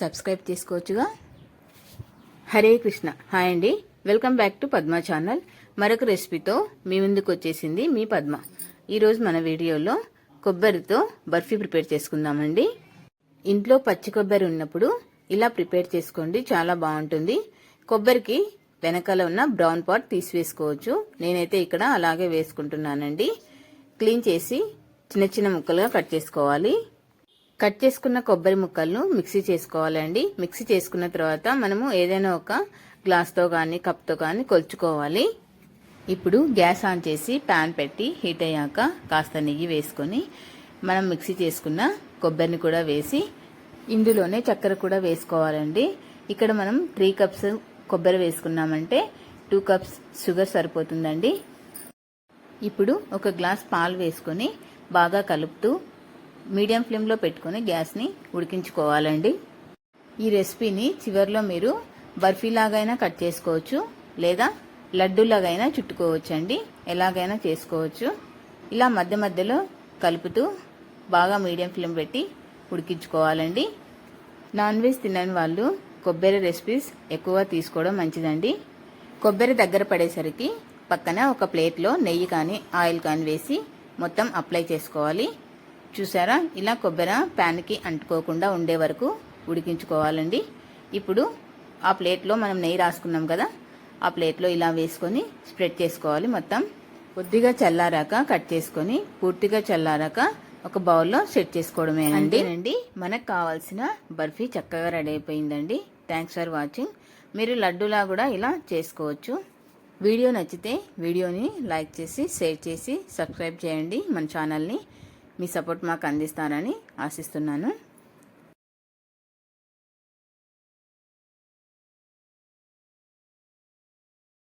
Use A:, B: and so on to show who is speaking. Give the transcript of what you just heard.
A: Subscribe చేసుకోవచ్చుగా. Hare Krishna. Hi అండి. Welcome back to Padma channel. మరొక రెసిపీతో మీ ముందుకు వచ్చేసింది మీ పద్మ. ఈరోజు మన వీడియోలో కొబ్బరితో బర్ఫీ ప్రిపేర్ చేసుకుందామండి. ఇంట్లో పచ్చి కొబ్బరి ఉన్నప్పుడు ఇలా ప్రిపేర్ చేసుకోండి చాలా బాగుంటుంది. కొబ్బరికి వెనకాల ఉన్న బ్రౌన్ పాట్ తీసివేసుకోవచ్చు. నేనైతే ఇక్కడ అలాగే వేసుకుంటున్నానండి. క్లీన్ చేసి చిన్న చిన్న ముక్కలుగా కట్ చేసుకోవాలి. కట్ చేసుకున్న కొబ్బరి ముక్కలను మిక్సీ చేసుకోవాలండి. మిక్సీ చేసుకున్న తర్వాత మనము ఏదైనా ఒక గ్లాస్తో కానీ కప్తో కానీ కొలుచుకోవాలి. ఇప్పుడు గ్యాస్ ఆన్ చేసి ప్యాన్ పెట్టి హీట్ అయ్యాక కాస్త నెయ్యి వేసుకొని మనం మిక్సీ చేసుకున్న కొబ్బరిని కూడా వేసి ఇందులోనే చక్కెర కూడా వేసుకోవాలండి. ఇక్కడ మనం త్రీ కప్స్ కొబ్బరి వేసుకున్నామంటే టూ కప్స్ షుగర్ సరిపోతుందండి. ఇప్పుడు ఒక గ్లాస్ పాలు వేసుకొని బాగా కలుపుతూ మీడియం ఫ్లేమ్లో పెట్టుకొని గ్యాస్ని ఉడికించుకోవాలండి. ఈ రెసిపీని చివరిలో మీరు బర్ఫీలాగైనా కట్ చేసుకోవచ్చు లేదా లడ్డూలాగైనా చుట్టుకోవచ్చు అండి ఎలాగైనా చేసుకోవచ్చు. ఇలా మధ్య మధ్యలో కలుపుతూ బాగా మీడియం ఫ్లేమ్ పెట్టి ఉడికించుకోవాలండి. నాన్ వెజ్ తినని వాళ్ళు కొబ్బరి రెసిపీస్ ఎక్కువ తీసుకోవడం మంచిదండి. కొబ్బరి దగ్గర పడేసరికి పక్కన ఒక ప్లేట్లో నెయ్యి కానీ ఆయిల్ కానీ వేసి మొత్తం అప్లై చేసుకోవాలి. చూసారా? ఇలా కొబ్బరి ప్యాన్కి అంటుకోకుండా ఉండే వరకు ఉడికించుకోవాలండి. ఇప్పుడు ఆ ప్లేట్లో మనం నెయ్యి రాసుకున్నాం కదా ఆ ప్లేట్లో ఇలా వేసుకొని స్ప్రెడ్ చేసుకోవాలి మొత్తం. కొద్దిగా చల్లారాక కట్ చేసుకొని పూర్తిగా చల్లారాక ఒక బౌల్లో సెట్ చేసుకోవడమే అండి మనకు కావాల్సిన బర్ఫీ చక్కగా రెడీ అయిపోయిందండి. థ్యాంక్స్ ఫర్ వాచింగ్ మీరు లడ్డూలా కూడా ఇలా చేసుకోవచ్చు. వీడియో నచ్చితే వీడియోని లైక్ చేసి షేర్ చేసి సబ్స్క్రైబ్ చేయండి మన ఛానల్ని. మీ సపోర్ట్ మాకు అందిస్తారని ఆశిస్తున్నాను.